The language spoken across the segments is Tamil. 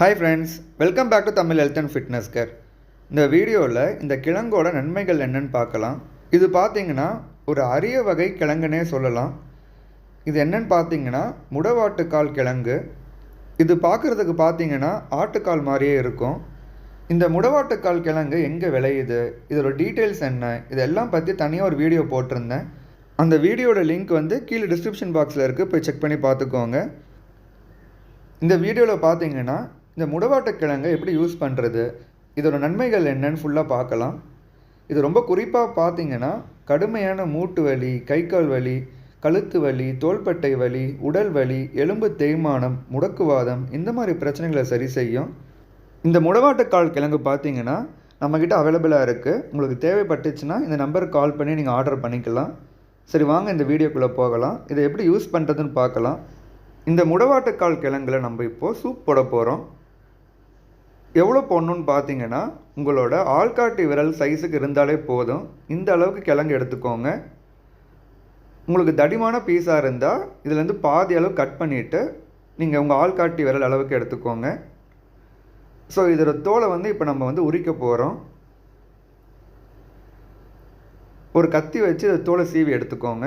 Hi friends welcome back to Tamil health and fitness care இந்த வீடியோவில் இந்த கிழங்கோட நன்மைகள் என்னன்னு பார்க்கலாம். இது பார்த்தீங்கன்னா ஒரு அரிய வகை கிழங்குனே சொல்லலாம். இது என்னன்னு பார்த்தீங்கன்னா முடவாட்டுக்கால் கிழங்கு. இது பார்க்குறதுக்கு பார்த்தீங்கன்னா ஆட்டுக்கால் மாதிரியே இருக்கும். இந்த முடவாட்டுக்கால் கிழங்கு எங்கே விளையுது? இதோட டீட்டெயில்ஸ் என்ன? இதெல்லாம் பற்றி தனியாக ஒரு வீடியோ போட்டிருந்தேன். அந்த வீடியோட லிங்க் வந்து கீழே டிஸ்கிரிப்ஷன் பாக்ஸில் இருக்குது போய் செக் பண்ணி பார்த்துக்கோங்க. இந்த வீடியோவில் பார்த்தீங்கன்னா இந்த முடவாட்டக்கிழங்கை எப்படி யூஸ் பண்ணுறது இதோட நன்மைகள் என்னன்னு ஃபுல்லாக பார்க்கலாம். இது ரொம்ப குறிப்பாக பார்த்தீங்கன்னா கடுமையான மூட்டு வலி கை கால் வலி கழுத்து வலி தோள்பட்டை வலி உடல் வலி எலும்பு தேய்மானம் முடக்குவாதம் இந்த மாதிரி பிரச்சனைகளை சரி செய்யும். இந்த முடவாட்டக்கால் கிழங்கு பார்த்தீங்கன்னா நம்மக்கிட்ட அவைலபிளாக இருக்குது உங்களுக்கு தேவைப்பட்டுச்சுன்னா இந்த நம்பருக்கு கால் பண்ணி நீங்கள் ஆர்டர் பண்ணிக்கலாம். சரி வாங்க இந்த வீடியோக்குள்ளே போகலாம். இதை எப்படி யூஸ் பண்ணுறதுன்னு பார்க்கலாம். இந்த முடவாட்டக்கால் கிழங்குல நம்ம இப்போது சூப் போட போகிறோம் எவ்வளோ போடணுன்னு பார்த்தீங்கன்னா உங்களோட ஆள்காட்டி விரல் சைஸுக்கு இருந்தாலே போதும். இந்த அளவுக்கு கிழங்கு எடுத்துக்கோங்க. உங்களுக்கு தடிமான பீஸாக இருந்தால் இதுலேருந்து பாதி அளவு கட் பண்ணிவிட்டு நீங்கள் உங்கள் ஆள்காட்டி விரல் அளவுக்கு எடுத்துக்கோங்க. ஸோ இதோட தோலை வந்து இப்போ நம்ம வந்து உரிக்க போகிறோம் ஒரு கத்தி வச்சு இதை தோலை சீவி எடுத்துக்கோங்க.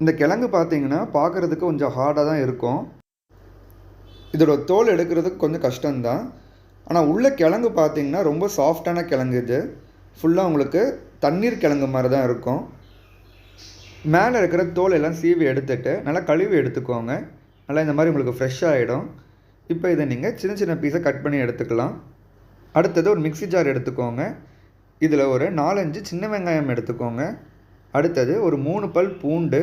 இந்த கிழங்கு பார்த்தீங்கன்னா பார்க்குறதுக்கு கொஞ்சம் ஹார்டாக தான் இருக்கும். இதோட தோல் எடுக்கிறதுக்கு கொஞ்சம் கஷ்டம்தான். ஆனால் உள்ள கிழங்கு பார்த்தீங்கன்னா ரொம்ப சாஃப்டான கிழங்கு இது. ஃபுல்லாக உங்களுக்கு தண்ணீர் கிழங்கு மாதிரி தான் இருக்கும். மேலே இருக்கிற தோல் எல்லாம் சீவி எடுத்துட்டு நல்லா கழுவி எடுத்துக்கோங்க. நல்லா இந்த மாதிரி உங்களுக்கு ஃப்ரெஷ் ஆகிடும் இப்போ இதை நீங்கள் சின்ன சின்ன பீஸை கட் பண்ணி எடுத்துக்கலாம். அடுத்தது ஒரு மிக்ஸி ஜார் எடுத்துக்கோங்க. இதில் ஒரு நாலஞ்சு சின்ன வெங்காயம் எடுத்துக்கோங்க. அடுத்தது ஒரு மூணு பல் பூண்டு.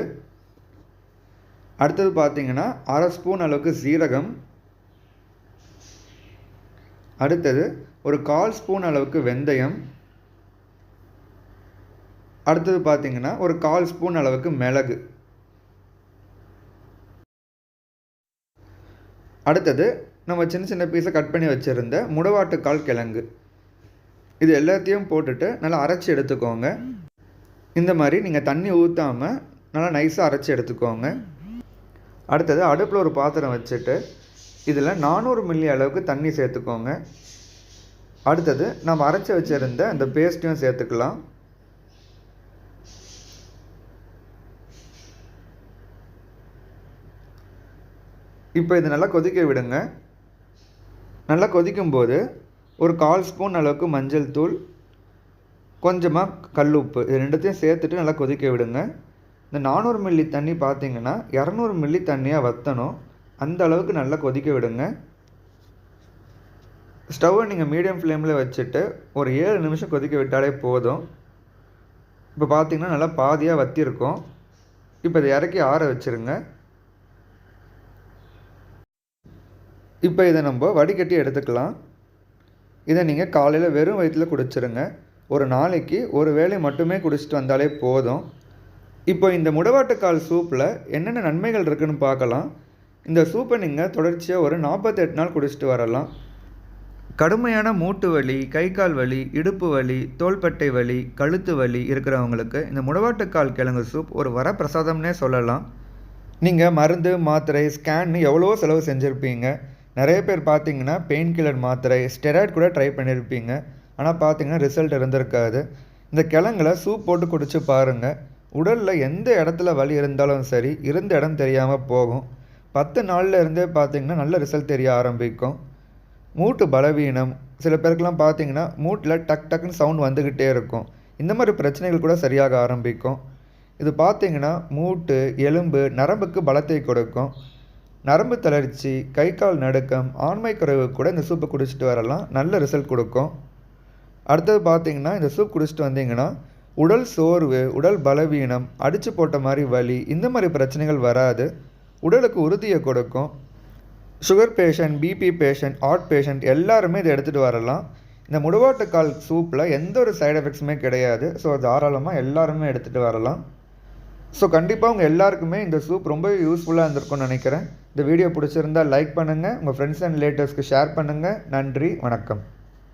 அடுத்தது பார்த்தீங்கன்னா அரை ஸ்பூன் அளவுக்கு சீரகம். அடுத்தது ஒரு கால் ஸ்பூன் அளவுக்கு வெந்தயம். அடுத்தது பார்த்தீங்கன்னா ஒரு கால் ஸ்பூன் அளவுக்கு மிளகு. அடுத்தது நம்ம சின்ன சின்ன பீஸை கட் பண்ணி வச்சுருந்த முடவாட்டுக்கால் கிழங்கு. இது எல்லாத்தையும் போட்டுட்டு நல்லா அரைச்சி எடுத்துக்கோங்க. இந்த மாதிரி நீங்கள் தண்ணி ஊற்றாமல் நல்லா நைஸாக அரைச்சி எடுத்துக்கோங்க. அடுத்தது அடுப்பில் ஒரு பாத்திரம் வச்சுட்டு இதில் நானூறு மில்லி அளவுக்கு தண்ணி சேர்த்துக்கோங்க. அடுத்தது நம்ம அரைச்சி வச்சுருந்த அந்த பேஸ்ட்டையும் சேர்த்துக்கலாம். இப்போ இது நல்லா கொதிக்க விடுங்க. நல்லா கொதிக்கும்போது ஒரு கால் ஸ்பூன் அளவுக்கு மஞ்சள் தூள் கொஞ்சமாக கல் உப்பு இது ரெண்டுத்தையும் சேர்த்துட்டு நல்லா கொதிக்க விடுங்க. இந்த நானூறு மில்லி தண்ணி பார்த்தீங்கன்னா இரநூறு மில்லி தண்ணியாக வற்றணும் அந்த அளவுக்கு நல்லா கொதிக்க விடுங்க. ஸ்டவ்வை நீங்கள் மீடியம் ஃப்ளேமில் வச்சுட்டு ஒரு ஏழு நிமிஷம் கொதிக்க விட்டாலே போதும். இப்போ பார்த்தீங்கன்னா நல்லா பாதியாக வற்றிருக்கும் இப்போ இதை இறக்கி ஆற வச்சுருங்க. இப்போ இதை நம்ம வடிகட்டி எடுத்துக்கலாம். இதை நீங்கள் காலையில் வெறும் வயிற்றில் குடிச்சிருங்க. ஒரு நாளைக்கு ஒரு வேளை மட்டுமே குடிச்சிட்டு வந்தாலே போதும். இப்போ இந்த முடவாட்டுக்கால் சூப்பில் என்னென்ன நன்மைகள் இருக்குதுன்னு பார்க்கலாம். இந்த சூப்பை நீங்கள் தொடர்ச்சியாக ஒரு நாற்பத்தெட்டு நாள் குடிச்சிட்டு வரலாம். கடுமையான மூட்டு வலி கை கால் வலி இடுப்பு வலி தோள்பட்டை வலி கழுத்து வலி இருக்கிறவங்களுக்கு இந்த முடவாட்டுக்கால் கிழங்கு சூப் ஒரு வரப்பிரசாதம்னே சொல்லலாம். நீங்கள் மருந்து மாத்திரை ஸ்கேன்னு எவ்வளவோ செலவு செஞ்சுருப்பீங்க. நிறைய பேர் பார்த்தீங்கன்னா பெயின் கில்லர் மாத்திரை ஸ்டெராய்ட் கூட ட்ரை பண்ணியிருப்பீங்க ஆனால் பார்த்தீங்கன்னா ரிசல்ட் இருந்திருக்காது. இந்த கிழங்குல சூப் போட்டு குடிச்சு பாருங்கள் உடலில் எந்த இடத்துல வலி இருந்தாலும் சரி இருந்த இடம் தெரியாமல் போகும். பத்து நாளில் இருந்தே பார்த்தீங்கன்னா நல்ல ரிசல்ட் தெரிய ஆரம்பிக்கும். மூட்டு பலவீனம். சில பேருக்கெலாம் பார்த்தீங்கன்னா மூட்டில் டக் டக்குன்னு சவுண்ட் வந்துக்கிட்டே இருக்கும். இந்த மாதிரி பிரச்சனைகள் கூட சரியாக ஆரம்பிக்கும். இது பார்த்தீங்கன்னா மூட்டு எலும்பு நரம்புக்கு பலத்தை கொடுக்கும். நரம்பு தளர்ச்சி கை கால் நடுக்கம் ஆண்மை குறைவு கூட இந்த சூப்பை குடிச்சிட்டு வரலாம். நல்ல ரிசல்ட் கொடுக்கும். அடுத்தது பார்த்தீங்கன்னா இந்த சூப் குடிச்சிட்டு வந்தீங்கன்னா உடல் சோர்வு உடல் பலவீனம் அடித்து போட்ட மாதிரி வலி இந்த மாதிரி பிரச்சனைகள் வராது. உடலுக்கு உறுதியை கொடுக்கும். Sugar patient BP patient heart patient எல்லாருமே இதை எடுத்துகிட்டு வரலாம். இந்த முடுவாட்டுக்கால் சூப்பில் எந்த ஒரு சைடு எஃபெக்ட்ஸுமே கிடையாது. ஸோ தாராளமாக எல்லாருமே எடுத்துகிட்டு வரலாம். ஸோ கண்டிப்பாக உங்கள் எல்லாருக்குமே இந்த சூப் ரொம்ப யூஸ்ஃபுல்லாக இருந்திருக்கும்னு நினைக்கிறேன். இந்த வீடியோ பிடிச்சிருந்தால் லைக் பண்ணுங்கள் உங்கள் ஃப்ரெண்ட்ஸ் அண்ட் ரிலேட்டிவ்ஸ்க்கு ஷேர் பண்ணுங்கள் நன்றி வணக்கம்.